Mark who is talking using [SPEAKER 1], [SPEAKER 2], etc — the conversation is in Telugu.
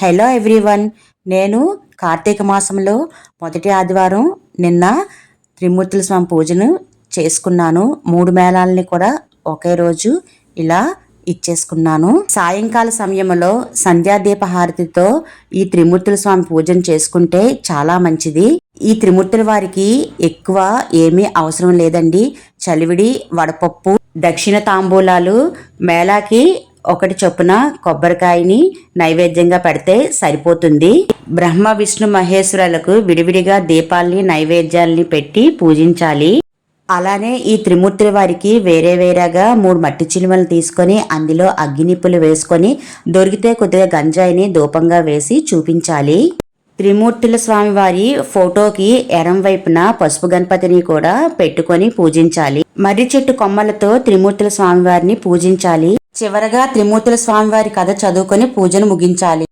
[SPEAKER 1] హలో ఎవ్రీవన్ నేను కార్తీక మాసంలో మొదటి ఆదివారం నిన్న త్రిమూర్తుల స్వామి పూజను చేసుకున్నాను. మూడు మేళాలని కూడా ఒకే రోజు ఇలా ఇచ్చేసుకున్నాను. సాయంకాల సమయంలో సంధ్యాదీప హారతితో ఈ త్రిమూర్తుల స్వామి పూజను చేసుకుంటే చాలా మంచిది. ఈ త్రిమూర్తుల వారికి ఎక్కువ ఏమీ అవసరం లేదండి. చలివిడి వడపప్పు దక్షిణ తాంబూలాలు మేళాకి ఒకటి చొప్పున కొబ్బరికాయని నైవేద్యంగా పెడితే సరిపోతుంది. బ్రహ్మ విష్ణు మహేశ్వరులకు విడివిడిగా దీపాల్ని నైవేద్యాల్ని పెట్టి పూజించాలి. అలానే ఈ త్రిమూర్తుల వారికి వేరే వేరేగా మూడు మట్టి చిలుమలు తీసుకొని అందులో అగ్గినిప్పులు వేసుకొని దొరికితే కొద్దిగా గంజాయిని ధూపంగా వేసి చూపించాలి. త్రిమూర్తుల స్వామివారి ఫోటోకి ఎడం వైపున పసుపు గణపతిని కూడా పెట్టుకొని పూజించాలి. మర్రి చెట్టు కొమ్మలతో త్రిమూర్తుల స్వామి వారిని పూజించాలి. చివరగా త్రిమూర్తుల స్వామి వారి కథ చదువుకొని పూజను ముగించాలి.